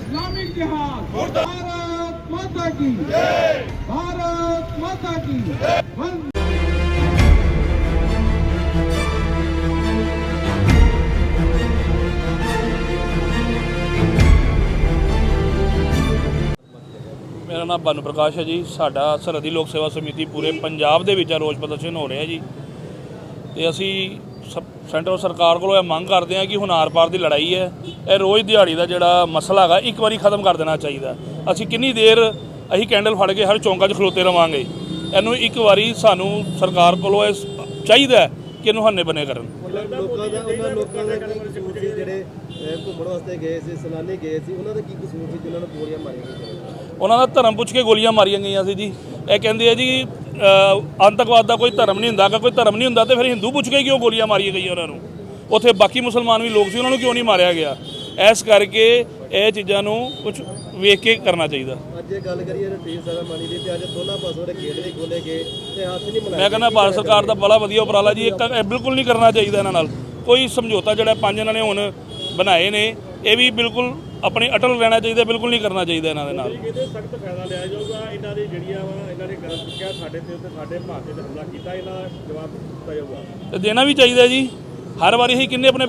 Islamic जिहाद भारत माता की भारत माता की वंदे ਮੇਰਾ ਨਾਮ ਬਨ ਪ੍ਰਕਾਸ਼ ਹੈ ਜੀ। ਸਾਡਾ ਸਰਹੱਦੀ ਲੋਕ ਸੇਵਾ ਸਮਿਤੀ ਪੂਰੇ ਪੰਜਾਬ ਦੇ ਵਿੱਚ ਰੋਜ਼ ਪ੍ਰਦਰਸ਼ਨ ਹੋ ਰਿਹਾ ਜੀ। ਤੇ ਅਸੀਂ ਸ- ਸੈਂਟਰ ਸਰਕਾਰ ਕੋਲੋਂ ਇਹ ਮੰਗ ਕਰਦੇ ਹਾਂ ਕਿ ਹੁਣ ਆਰ-ਪਾਰ ਦੀ ਲੜਾਈ ਹੈ, ਇਹ ਰੋਜ਼ ਦਿਹਾੜੀ ਦਾ ਜਿਹੜਾ ਮਸਲਾ ਹੈਗਾ, ਇੱਕ ਵਾਰੀ ਖਤਮ ਕਰ ਦੇਣਾ ਚਾਹੀਦਾ। ਅਸੀਂ ਕਿੰਨੀ ਦੇਰ ਅਸੀਂ ਕੈਂਡਲ ਫੜ ਕੇ ਹਰ ਚੌਂਕਾਂ 'ਚ ਖਲੋਤੇ ਰਵਾਂਗੇ। ਇਹਨੂੰ ਇੱਕ ਵਾਰੀ ਸਾਨੂੰ ਸਰਕਾਰ ਕੋਲੋਂ ਇਹ ਚਾਹੀਦਾ ਕਿ ਇਹਨੂੰ ਹੰਨੇ ਬਨੇ ਕਰਨ। ਲੋਕਾਂ ਦਾ, ਉਹਨਾਂ ਲੋਕਾਂ ਦਾ ਜਿਹੜੇ ਘੁੰਮਣ ਵਾਸਤੇ ਗਏ ਸੀ ਸੈਲਾਨੀ ਗਏ ਸੀ ਉਹਨਾਂ ਦਾ ਕੀ ਕਸੂਰ ਸੀ ਜਿਨ੍ਹਾਂ ਨੂੰ ਗੋਲੀਆਂ ਮਾਰੀਆਂ ਗਈਆਂ? ਉਹਨਾਂ ਦਾ ਧਰਮ ਪੁੱਛ ਕੇ ਗੋਲੀਆਂ ਮਾਰੀਆਂ ਗਈਆਂ ਸੀ ਜੀ। ਇਹ ਕਹਿੰਦੇ ਆ ਜੀ ਅ, ਆਤੰਕਵਾਦ ਦਾ ਕੋਈ ਧਰਮ ਨਹੀਂ ਹੁੰਦਾ ਅਗਰ ਕੋਈ ਧਰਮ ਨਹੀਂ ਹੁੰਦਾ ਤੇ ਫਿਰ ਹਿੰਦੂ ਪੁੱਛ ਕੇ ਕਿਉਂ ਗੋਲੀਆਂ ਮਾਰੀਆਂ ਗਈਆਂ ਉਹਨਾਂ ਨੂੰ? ਉੱਥੇ ਬਾਕੀ ਮੁਸਲਮਾਨ ਵੀ ਲੋਕ ਸੀ ਉਹਨਾਂ ਨੂੰ ਕਿਉਂ ਨਹੀਂ ਮਾਰਿਆ ਗਿਆ? ਇਸ ਕਰਕੇ ਇਹ ਚੀਜ਼ਾਂ ਨੂੰ ਕੁਝ ਵੇਖ ਕੇ ਕਰਨਾ ਚਾਹੀਦਾ। ਅੱਜ ਇਹ ਗੱਲ ਕਰੀਏ ਰਤੀਨ ਸੈਰਾਮਨੀ ਦੀ ਤੇ ਅੱਜ ਦੋਨਾਂ ਪਾਸੋਂ ਦੇ ਗੇਟ ਵੀ ਖੋਲੇ ਗਏ ਤੇ ਹੱਥ ਨਹੀਂ ਮਿਲਾਏ ਮੈਂ ਕਹਿੰਦਾ ਭਾਰਤ ਸਰਕਾਰ ਦਾ ਬੜਾ ਵਧੀਆ ਉਪਰਾਲਾ ਜੀ ਇੱਕ ਇਹ ਬਿਲਕੁਲ ਨਹੀਂ ਕਰਨਾ ਚਾਹੀਦਾ ਇਹਨਾਂ ਨਾਲ। ਕੋਈ ਸਮਝੌਤਾ ਜਿਹੜਾ ਪੰਜ ਇਹਨਾਂ ਨੇ ਹੁਣ ਬਣਾਏ ਨੇ ਇਹ ਵੀ ਬਿਲਕੁਲ ਆਪਣੇ ਅਟਲ ਰਹਿਣਾ ਚਾਹੀਦਾ ਬਿਲਕੁਲ ਨਹੀਂ ਕਰਨਾ ਚਾਹੀਦਾ ਇਹਨਾਂ ਦੇ ਨਾਲ। ਇਹਦੇ ਸਖਤ ਫਾਇਦਾ ਲਿਆ ਜਾਊਗਾ। ਇਹਨਾਂ ਦੀ ਜਿਹੜੀਆਂ ਵਾ ਇਹਨਾਂ ਨੇ ਕਦਮ ਚੁੱਕਿਆ ਸਾਡੇ ਤੇ ਤੇ ਸਾਡੇ ਭਾਰਤ ਤੇ ਹਮਲਾ ਕੀਤਾ ਇਹਨਾਂ ਦਾ ਜਵਾਬ ਦਿੱਤਾ ਜਾਊਗਾ। ਤੇ ਦੇਣਾ ਵੀ ਚਾਹੀਦਾ ਜੀ। ਹਰ ਵਾਰੀ ਹੀ ਕਿੰਨੇ ਆਪਣੇ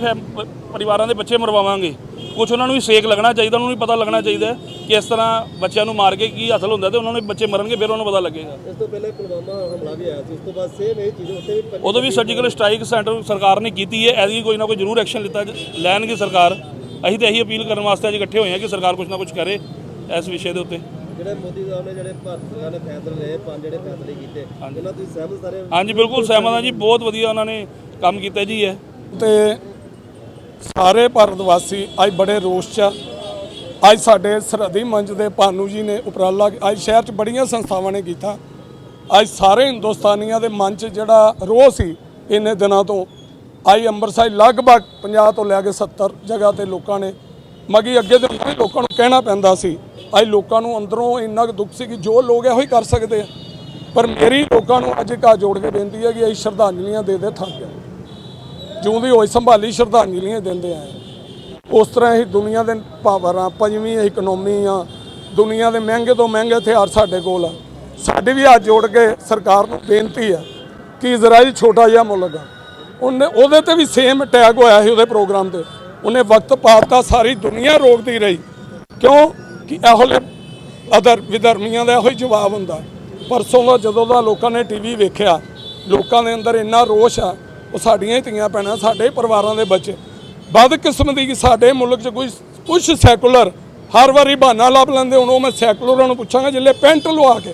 ਪਰਿਵਾਰਾਂ ਦੇ ਬੱਚੇ ਮਰਵਾਵਾਂਗੇ। ਕੁਝ ਉਹਨਾਂ ਨੂੰ ਵੀ ਸੇਕ ਲੱਗਣਾ ਚਾਹੀਦਾ ਉਹਨਾਂ ਨੂੰ ਵੀ ਪਤਾ ਲੱਗਣਾ ਚਾਹੀਦਾ ਕਿ ਇਸ ਤਰ੍ਹਾਂ ਬੱਚਿਆਂ ਨੂੰ ਮਾਰ ਕੇ ਕੀ ਹਾਸਲ ਹੁੰਦਾ ਤੇ ਉਹਨਾਂ ਨੂੰ ਬੱਚੇ ਮਰਨਗੇ ਫਿਰ ਉਹਨਾਂ ਨੂੰ ਪਤਾ ਲੱਗੇਗਾ। ਇਸ ਤੋਂ ਪਹਿਲੇ ਪੁਲਵਾਮਾ ਹਮਲਾ ਵੀ ਆਇਆ ਸੀ ਉਸ ਤੋਂ ਬਾਅਦ ਸੇਮ ਇਹ ਚੀਜ਼ ਉੱਥੇ ਵੀ ਉਦੋਂ ਵੀ ਸਰਜੀਕਲ ਸਟ੍ਰਾਈਕ ਸੈਂਟਰ ਸਰਕਾਰ ਨੇ ਕੀਤੀ ਹੈ ਐਦੀ ਕੋਈ ਨਾ ਕੋਈ ਜ਼ਰੂਰ ਐਕਸ਼ਨ ਲਿੱਤਾ ਲੈਣਗੇ ਸਰਕਾਰ। ਅਸੀਂ ਤਾਂ ਇਹੀ ਅਪੀਲ ਕਰਨ ਵਾਸਤੇ ਅੱਜ ਇਕੱਠੇ ਹੋਏ ਹਾਂ ਕਿ ਸਰਕਾਰ ਕੁਝ ਨਾ ਕੁਝ ਕਰੇ ਇਸ ਵਿਸ਼ੇ ਦੇ ਉੱਤੇ। ਜਿਹੜੇ ਮੋਦੀ ਸਾਹਿਬ ਨੇ ਜਿਹੜੇ ਭਾਰਤ ਸਰਕਾਰ ਨੇ ਫੈਸਲੇ ਲਏ ਪੰਜ ਜਿਹੜੇ ਫੈਸਲੇ ਕੀਤੇ ਇਹਨਾਂ ਤੁਸੀਂ ਸਹਿਮਤ ਸਾਰੇ ਹਾਂਜੀ ਬਿਲਕੁਲ ਸਹਿਮਤ ਹਾਂ ਜੀ ਬਹੁਤ ਵਧੀਆ ਉਹਨਾਂ ਨੇ ਕੰਮ ਕੀਤਾ ਜੀ ਇਹ। ਤੇ ਸਾਰੇ ਭਾਰਤ ਵਾਸੀ ਅੱਜ ਬੜੇ ਰੋਸ਼ 'ਚ ਆ। ਅੱਜ ਸਾਡੇ ਸਰਹੱਦੀ ਮੰਚ ਦੇ ਭਾਨੂ ਜੀ ਨੇ ਉਪਰਾਲਾ ਅੱਜ ਸ਼ਹਿਰ 'ਚ ਬੜੀਆਂ ਸੰਸਥਾਵਾਂ ਨੇ ਕੀਤਾ। ਅੱਜ ਸਾਰੇ ਹਿੰਦੁਸਤਾਨੀਆਂ ਦੇ ਮਨ 'ਚ ਜਿਹੜਾ ਰੋਹ ਸੀ ਇੰਨੇ ਦਿਨਾਂ ਤੋਂ, ਅੱਜ ਅੰਮ੍ਰਿਤਸਰ ਲਗਭਗ 50 ਤੋਂ ਲੈ ਕੇ 70 ਜਗ੍ਹਾ ਤੇ ਲੋਕਾਂ ਨੇ ਮਗੀ ਅੱਗੇ ਦੇ ਵੀ ਲੋਕਾਂ ਨੂੰ ਕਹਿਣਾ ਪੈਂਦਾ ਸੀ, ਅੱਜ ਲੋਕਾਂ ਨੂੰ ਅੰਦਰੋਂ ਇੰਨਾ ਕੁ ਦੁੱਖ ਸੀ ਕਿ ਜੋ ਲੋਕ ਇਹੋ ਹੀ ਕਰ ਸਕਦੇ ਆ। ਪਰ ਮੇਰੀ ਲੋਕਾਂ ਨੂੰ ਅੱਜ ਘਾ ਜੋੜ ਕੇ ਬੇਨਤੀ ਹੈ ਕਿ ਅਸੀਂ ਸ਼ਰਧਾਂਜਲੀਆਂ ਦੇ ਦੇ ਥੱਕ ਗਏ। ਜਿਉਂਦੀ ਹੋਈ ਸੰਭਾਲੀ ਸ਼ਰਧਾਂਜਲੀਆਂ ਦਿੰਦੇ ਆਏ ਉਸ ਤਰ੍ਹਾਂ ਹੀ ਦੁਨੀਆ ਦੇ ਪਾਵਰ ਪਾਵਰਾਂ ਪੰਜਵੀਂ ਇਕਨੋਮੀ ਆ। ਦੁਨੀਆ ਦੇ ਮਹਿੰਗੇ ਤੋਂ ਮਹਿੰਗੇ ਹਥਿਆਰ ਸਾਡੇ ਕੋਲ ਆ। ਸਾਡੇ ਵੀ ਹੱਥ ਜੋੜ ਕੇ ਸਰਕਾਰ ਨੂੰ ਬੇਨਤੀ ਆ ਕਿ ਇਜ਼ਰਾਈਲ ਛੋਟਾ ਜਿਹਾ ਮੁਲਕ ਆ। ਉਹਨੇ, ਉਹਦੇ ਤੇ ਵੀ ਸੇਮ ਅਟੈਕ ਹੋਇਆ ਸੀ ਉਹਦੇ ਪ੍ਰੋਗਰਾਮ ਤੇ। ਉਹਨੇ ਵਕਤ ਪਾਤਾ, ਸਾਰੀ ਦੁਨੀਆ ਰੋਕਦੀ ਰਹੀ। ਕਿਉਂ? ਕਿ ਇਹੋ ਜਿਹੇ ਅਦਰ, ਵਿਧਰਮੀਆਂ ਦਾ ਇਹੋ ਹੀ ਜਵਾਬ ਹੁੰਦਾ। ਪਰਸੋਂ ਦਾ, ਜਦੋਂ ਦਾ ਲੋਕਾਂ ਨੇ ਟੀਵੀ ਵੇਖਿਆ, ਲੋਕਾਂ ਦੇ ਅੰਦਰ ਇੰਨਾ ਰੋਸ਼ ਆ ਉਹ ਸਾਡੀਆਂ ਹੀ ਧੀਆਂ ਭੈਣਾਂ, ਸਾਡੇ ਪਰਿਵਾਰਾਂ ਦੇ ਬੱਚੇ। ਬਦ ਕਿਸਮ ਦੀ ਸਾਡੇ ਮੁਲਕ 'ਚ ਕੋਈ ਕੁਝ ਸੈਕੂਲਰ ਹਰ ਵਾਰੀ ਬਹਾਨਾ ਲੱਭ ਲੈਂਦੇ ਹੁਣ, ਉਹ ਮੈਂ ਸੈਕੂਲਰਾਂ ਨੂੰ ਪੁੱਛਾਂਗਾ ਜਿੱਲੇ ਪੈਂਟ ਲਵਾ ਕੇ।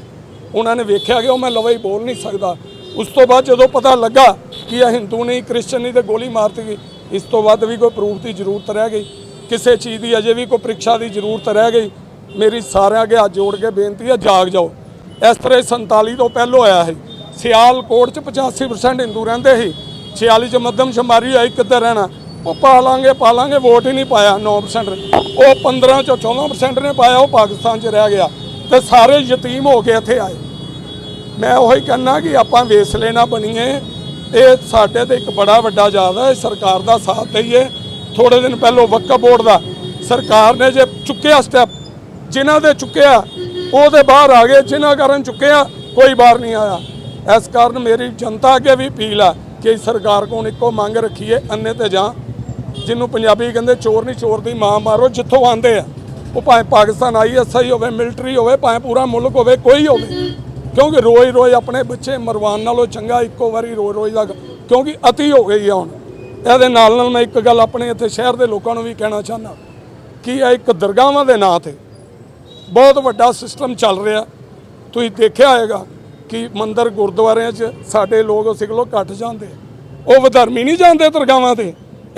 ਉਹਨਾਂ ਨੇ ਵੇਖਿਆ ਕਿ ਉਹ ਮੈਂ ਲਵਾਈ ਬੋਲ ਨਹੀਂ ਸਕਦਾ। ਉਸ ਤੋਂ ਬਾਅਦ ਜਦੋਂ ਪਤਾ ਲੱਗਾ ਕਿ ਇਹ ਹਿੰਦੂ ਨਹੀਂ, ਕ੍ਰਿਸਚਨ ਨਹੀਂ ਤੇ ਗੋਲੀ ਮਾਰਤੀ ਗਈ, ਇਸ ਤੋਂ ਵੱਧ ਵੀ ਕੋਈ ਪ੍ਰੂਫ ਦੀ ਜ਼ਰੂਰਤ ਰਹਿ ਗਈ। ਕਿਸੇ ਚੀਜ਼ ਦੀ ਅਜੇ ਵੀ ਕੋਈ ਪ੍ਰੀਖਿਆ ਦੀ ਜ਼ਰੂਰਤ ਰਹਿ ਗਈ। ਮੇਰੀ ਸਾਰਿਆਂ ਅੱਗੇ ਹੱਥ ਜੋੜ ਕੇ ਬੇਨਤੀ ਹੈ, ਜਾਗ ਜਾਓ। ਇਸ ਤਰ੍ਹਾਂ ਹੀ 47 ਤੋਂ ਪਹਿਲਾਂ ਆਇਆ ਸੀ। ਸਿਆਲਕੋਟ ਚ 85% ਹਿੰਦੂ ਰਹਿੰਦੇ ਸੀ। 46 ਚ ਮੱਧਮ ਸ਼ਮਾਰੀ ਹੋਈ ਕਿੱਧਰ ਰਹਿਣਾ। ਉਹ ਪਾ ਲਾਂਗੇ ਪਾ ਲਾਂਗੇ ਵੋਟ ਹੀ ਨਹੀਂ ਪਾਇਆ 9% ਉਹ 15 ਚੋਂ 14% ਨੇ ਪਾਇਆ, ਉਹ ਪਾਕਿਸਤਾਨ 'ਚ ਰਹਿ ਗਿਆ। ਤੇ ਸਾਰੇ ਯਤੀਮ ਹੋ ਕੇ ਇੱਥੇ ਆਏ। ਮੈਂ ਉਹੀ ਕਹਿੰਦਾ ਕਿ ਆਪਾਂ ਵੇਸਲੇ ਨਾ ਬਣੀਏ। ਇਹ ਸਾਡੇ ਤੇ ਇੱਕ ਬੜਾ ਵੱਡਾ ਯਾਦ ਹੈ ਸਰਕਾਰ ਦਾ ਸਾਥ ਦਈਏ ਥੋੜੇ ਦਿਨ ਪਹਿਲੋਂ ਵਕਫ ਬੋਰਡ ਦਾ ਸਰਕਾਰ ਨੇ ਜੇ ਚੁੱਕਿਆ ਸਟੈਪ ਜਿਨ੍ਹਾਂ ਦੇ ਚੁੱਕਿਆ, ਉਹਦੇ ਬਾਹਰ ਆ ਗਏ। ਜਿਨ੍ਹਾਂ ਕਾਰਨ ਚੁੱਕਿਆ, ਕੋਈ ਬਾਹਰ ਨਹੀਂ ਆਇਆ। ਇਸ ਕਾਰਨ ਮੇਰੀ ਜਨਤਾ ਅੱਗੇ ਵੀ ਅਪੀਲ ਆ। ਕਿ ਸਰਕਾਰ ਕੋਲ ਇੱਕੋ ਮੰਗ ਰੱਖੀਏ, ਅੰਨੇ ਤੇ ਜਾਂ। ਜਿਹਨੂੰ ਪੰਜਾਬੀ ਕਹਿੰਦੇ ਚੋਰ ਨਹੀਂ, ਚੋਰ ਦੀ ਮਾਂ ਮਾਰੋ, ਜਿੱਥੋਂ ਆਂਦੇ ਆ। ਉਹ ਭਾਵੇਂ ਪਾਕਿਸਤਾਨ ਆਈ ਆਈਐਸਆਈ ਹੋਵੇ, ਮਿਲਟਰੀ ਹੋਵੇ, ਭਾਵੇਂ ਪੂਰਾ ਮੁਲਕ ਹੋਵੇ, ਕੋਈ ਹੋਵੇ। ਕਿਉਂਕਿ ਰੋਜ਼ ਰੋਜ਼ ਆਪਣੇ ਬੱਚੇ ਮਰਵਾਉਣ ਨਾਲੋਂ ਚੰਗਾ ਇੱਕੋ ਵਾਰੀ ਰੋਜ਼ ਰੋਜ਼ ਦਾ ਕਿਉਂਕਿ ਅਤੀ ਹੋ ਗਈ ਆ ਹੁਣ। ਇਹਦੇ ਨਾਲ ਨਾਲ ਮੈਂ ਇੱਕ ਗੱਲ ਆਪਣੇ ਇੱਥੇ ਸ਼ਹਿਰ ਦੇ ਲੋਕਾਂ ਨੂੰ ਵੀ ਕਹਿਣਾ ਚਾਹੁੰਦਾ। ਕਿ ਇਹ ਇੱਕ ਦਰਗਾਹਾਂ ਦੇ ਨਾਂ ਤੇ ਬਹੁਤ ਵੱਡਾ ਸਿਸਟਮ ਚੱਲ ਰਿਹਾ। ਤੁਸੀਂ ਦੇਖਿਆ ਹੋਵੇਗਾ ਕਿ ਮੰਦਰ ਗੁਰਦੁਆਰਿਆਂ 'ਚ ਸਾਡੇ ਲੋਕ ਸਿੱਖਲੋ ਘੱਟ ਜਾਂਦੇ। ਆ। ਉਹ ਵਿਧਰਮੀ ਨਹੀਂ ਜਾਂਦੇ ਦਰਗਾਹਾਂ ਤੇ।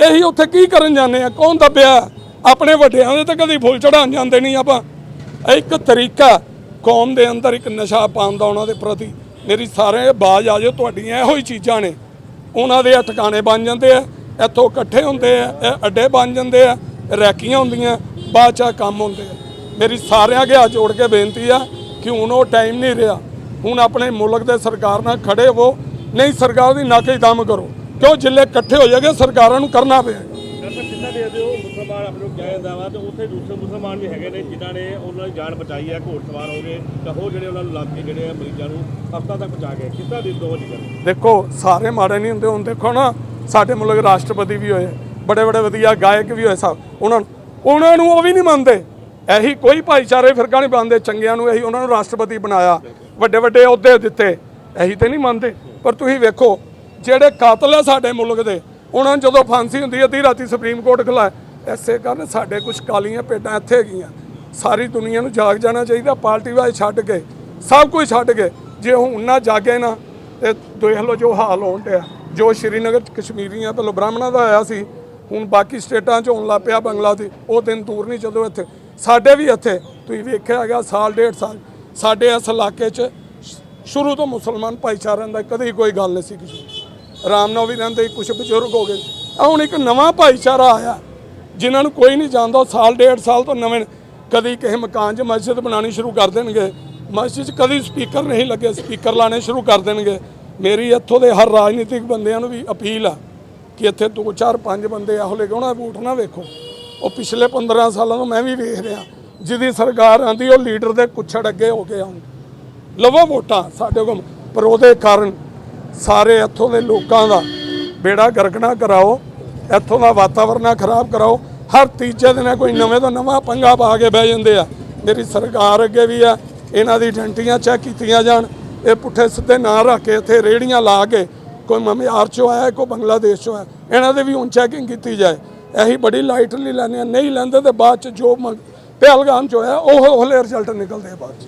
ਇਹੀ ਉੱਥੇ ਕੀ ਕਰਨ ਜਾਂਦੇ ਆ? ਕੌਣ ਦੱਬਿਆ? ਆਪਣੇ ਵੱਡਿਆਂ ਦੇ ਤਾਂ ਕਦੀ ਫੁੱਲ ਚੜਾਉਣ ਜਾਂਦੇ ਨਹੀਂ ਆਪਾਂ। ਇੱਕ ਤਰੀਕਾ, ਕੌਮ ਦੇ ਅੰਦਰ ਇੱਕ ਨਸ਼ਾ ਪਾਉਣ ਦਾ ਉਹਨਾਂ ਦੇ ਪ੍ਰਤੀ। ਮੇਰੀ ਸਾਰੇ ਬਾਜ ਆ ਜਾਓ, ਤੁਹਾਡੀਆਂ ਇਹੋ ਹੀ ਚੀਜ਼ਾਂ ਨੇ। ਉਹਨਾਂ ਦੇ ਇਹ ਟਿਕਾਣੇ ਬਣ ਜਾਂਦੇ ਆ, ਇੱਥੋਂ ਇਕੱਠੇ ਹੁੰਦੇ ਆ, ਇਹ ਅੱਡੇ ਬਣ ਜਾਂਦੇ ਆ, ਰੈਕੀਆਂ ਹੁੰਦੀਆਂ, ਬਾਅਦ ਚ ਕੰਮ ਹੁੰਦੇ ਆ। ਮੇਰੀ ਸਾਰਿਆਂ ਅੱਗੇ ਹੱਥ ਜੋੜ ਕੇ ਬੇਨਤੀ ਆ ਕਿ ਹੁਣ ਉਹ ਟਾਈਮ ਨਹੀਂ ਰਿਹਾ। ਹੁਣ ਆਪਣੇ ਮੁਲਕ ਦੇ ਸਰਕਾਰ ਨਾਲ ਖੜੇ ਹੋ ਨਹੀਂ ਸਰਕਾਰ ਦੀ ਨਾਕੇ ਦਮ ਕਰੋ। ਕਿਉਂ? ਜਿੱਲੇ ਇਕੱਠੇ ਹੋ ਜਾਗੇ ਸਰਕਾਰਾਂ ਨੂੰ ਕਰਨਾ ਪਏਗਾ ਡਾਕਟਰ ਕਿੰਨਾ ਦੇ ਦਿਓ ਮੁਸਲਮਾਨ ਢਾਬੇ ਨੂੰ ਕਿਹਾ ਜਾਂਦਾ ਵਾ ਤੇ ਉੱਥੇ ਦੂਸਰੇ ਮੁਸਲਮਾਨ ਵੀ ਹੈਗੇ ਨੇ ਜਿਨ੍ਹਾਂ ਨੇ ਉਹਨਾਂ ਦੀ ਜਾਨ ਬਚਾਈ ਹੈ ਘੋੜ ਸਵਾਰ ਹੋ ਗਏ ਤਾਂ ਉਹ ਜਿਹੜੇ ਉਹਨਾਂ ਨੂੰ ਲੱਗ ਕੇ ਜਿਹੜੇ ਆ ਮਰੀਜ਼ਾਂ ਨੂੰ ਹਸਪਤਾਲ ਤੱਕ ਪਹੁੰਚਾ ਗਏ ਕਿੱਦਾਂ ਦੀ ਦੋ ਜਿਗਰ ਦੇਖੋ ਸਾਰੇ ਮਾੜੇ ਨਹੀਂ ਹੁੰਦੇ ਹੁਣ ਦੇਖੋ ਨਾ ਸਾਡੇ ਮੁਲਕ ਰਾਸ਼ਟਰਪਤੀ ਵੀ ਹੋਏ ਬੜੇ ਬੜੇ ਵਧੀਆ ਗਾਇਕ ਵੀ ਹੋਏ ਸਭ। ਉਹਨਾਂ ਉਹਨਾਂ ਨੂੰ ਉਹ ਵੀ ਨਹੀਂ ਮੰਨਦੇ। ਇਹੀ ਕੋਈ ਭਾਈਚਾਰੇ ਫਿਰਕਾ ਨਹੀਂ ਬੰਦੇ ਚੰਗਿਆਂ ਨੂੰ ਇਹੀ ਉਹਨਾਂ ਨੂੰ ਰਾਸ਼ਟਰਪਤੀ ਬਣਾਇਆ। ਵੱਡੇ ਵੱਡੇ ਅਹੁਦੇ ਦਿੱਤੇ। ਅਸੀਂ ਤੇ ਨਹੀਂ ਮੰਨਦੇ। ਪਰ ਤੁਸੀਂ ਵੇਖੋ, ਜਿਹੜੇ ਕਾਤਲ ਆ ਸਾਡੇ ਮੁਲਕ ਦੇ, ਉਹਨਾਂ ਨੂੰ ਜਦੋਂ ਫਾਂਸੀ ਹੁੰਦੀ ਹੈ, ਅੱਧੀ ਰਾਤੀ ਸੁਪਰੀਮ ਕੋਰਟ ਖਲਾਏ ਐਸੇ ਕਾਰਨ ਸਾਡੇ ਕੁਝ ਕਾਲੀਆਂ ਭੇਡਾਂ ਇੱਥੇ ਹੈਗੀਆਂ। ਸਾਰੀ ਦੁਨੀਆ ਨੂੰ ਜਾਗ ਜਾਣਾ ਚਾਹੀਦਾ, ਪਾਰਟੀ ਵਾਏ ਛੱਡ ਕੇ। ਸਭ ਕੁਝ ਛੱਡ ਕੇ। ਜੇ ਹੁਣ ਨਾ ਜਾਗੇ ਨਾ, ਤੇ ਦੇਖ ਲਓ ਜੋ ਹਾਲ ਹੋਣ ਡਿਆ। ਜੋ ਸ਼੍ਰੀਨਗਰ, ਕਸ਼ਮੀਰੀਆਂ ਪਹਿਲਾਂ ਬ੍ਰਾਹਮਣਾਂ ਦਾ ਆਇਆ ਸੀ, ਹੁਣ ਬਾਕੀ ਸਟੇਟਾਂ 'ਚ ਹੋਣ ਲੱਗ ਪਿਆ ਬੰਗਲਾ ਦੀ, ਉਹ ਦਿਨ ਦੂਰ ਨਹੀਂ ਜਦੋਂ ਇੱਥੇ। ਸਾਡੇ ਵੀ ਇੱਥੇ। ਤੁਸੀਂ ਵੇਖਿਆ ਹੈਗਾ, ਸਾਲ, ਡੇਢ ਸਾਲ। ਸਾਡੇ ਇਸ ਇਲਾਕੇ 'ਚ ਸ਼ੁਰੂ ਤੋਂ ਮੁਸਲਮਾਨ ਭਾਈਚਾਰਿਆਂ ਦਾ ਕਦੇ ਕੋਈ ਗੱਲ ਨਹੀਂ ਸੀ ਕਿਸੇ ਨੂੰ। ਵੀ ਰਹਿੰਦੇ ਕੁਝ ਬਜ਼ੁਰਗ ਹੋ ਗਏ। ਹੁਣ ਇੱਕ ਨਵਾਂ ਭਾਈਚਾਰਾ ਆਇਆ, ਜਿਨ੍ਹਾਂ ਨੂੰ ਕੋਈ ਨਹੀਂ ਜਾਣਦਾ ਉਹ ਸਾਲ ਡੇਢ ਸਾਲ ਤੋਂ ਨਵੇਂ ਕਦੀ ਕਿਸੇ ਮਕਾਨ 'ਚ ਮਸਜਿਦ ਬਣਾਉਣੀ ਸ਼ੁਰੂ ਕਰ ਦੇਣਗੇ। ਮਸਜਿਦ 'ਚ ਕਦੀ ਸਪੀਕਰ ਨਹੀਂ ਲੱਗੇ, ਸਪੀਕਰ ਲਾਣੇ ਸ਼ੁਰੂ ਕਰ ਦੇਣਗੇ। ਮੇਰੀ ਇੱਥੋਂ ਦੇ ਹਰ ਰਾਜਨੀਤਿਕ ਬੰਦਿਆਂ ਨੂੰ ਵੀ ਅਪੀਲ ਆ ਕਿ ਇੱਥੇ ਦੋ ਚਾਰ ਪੰਜ ਬੰਦੇ ਇਹੋ ਜਿਹੇ ਉਹਨਾਂ ਵੋਟ ਨਾ ਵੇਖੋ। ਉਹ ਪਿਛਲੇ 15 ਸਾਲਾਂ ਤੋਂ ਮੈਂ ਵੀ ਵੇਖ ਰਿਹਾ। ਜਿਹਦੀ ਸਰਕਾਰ ਆਂਦੀ, ਉਹ ਲੀਡਰ ਦੇ ਕੁੱਛੜ ਅੱਗੇ ਹੋ ਕੇ ਆਉਂ ਲਵੋ ਵੋਟਾਂ ਸਾਡੇ ਕੋਲ, ਪਰ ਉਹਦੇ ਕਾਰਨ ਸਾਰੇ ਇੱਥੋਂ ਦੇ ਲੋਕਾਂ ਦਾ ਬੇੜਾ ਗਰਕਣਾ ਕਰਾਓ, ਇੱਥੋਂ ਦਾ ਵਾਤਾਵਰਣ ਖਰਾਬ ਕਰਾਓ। ਹਰ ਤੀਜੇ ਦਿਨ ਕੋਈ ਨਵੇਂ ਤੋਂ ਨਵਾਂ ਪੰਗਾ ਪਾ ਕੇ ਬਹਿ ਜਾਂਦੇ ਆ। ਮੇਰੀ ਸਰਕਾਰ ਅੱਗੇ ਵੀ ਆ, ਇਹਨਾਂ ਦੀ ਡੰਟੀਆਂ ਚੈੱਕ ਕੀਤੀਆਂ ਜਾਣ, ਇਹ ਪੁੱਠੇ ਸਿੱਧੇ ਨਾਂ ਰੱਖ ਕੇ ਇੱਥੇ ਰੇੜੀਆਂ ਲਾ ਕੇ ਕੋਈ ਮਮਿਆਰ ਚੋਂ ਆਇਆ, ਕੋਈ ਬੰਗਲਾਦੇਸ਼ ਚੋਂ ਆਇਆ, ਇਹਨਾਂ ਦੇ ਵੀ ਹੁਣ ਚੈਕਿੰਗ ਕੀਤੀ ਜਾਏ। ਇਹੀ ਬੜੀ ਲਾਈਟਲੀ ਲੈਂਦੇ ਆ ਨਹੀਂ ਲੈਂਦੇ ਤੇ ਬਾਅਦ ਚ ਜੋ ਮ- ਪਹਿਲਗਾਮ ਚ ਹੋਇਆ ਉਹ ਉਹਲੇ ਰਿਜ਼ਲਟ ਨਿਕਲਦੇ ਆ ਬਾਅਦ ਚ।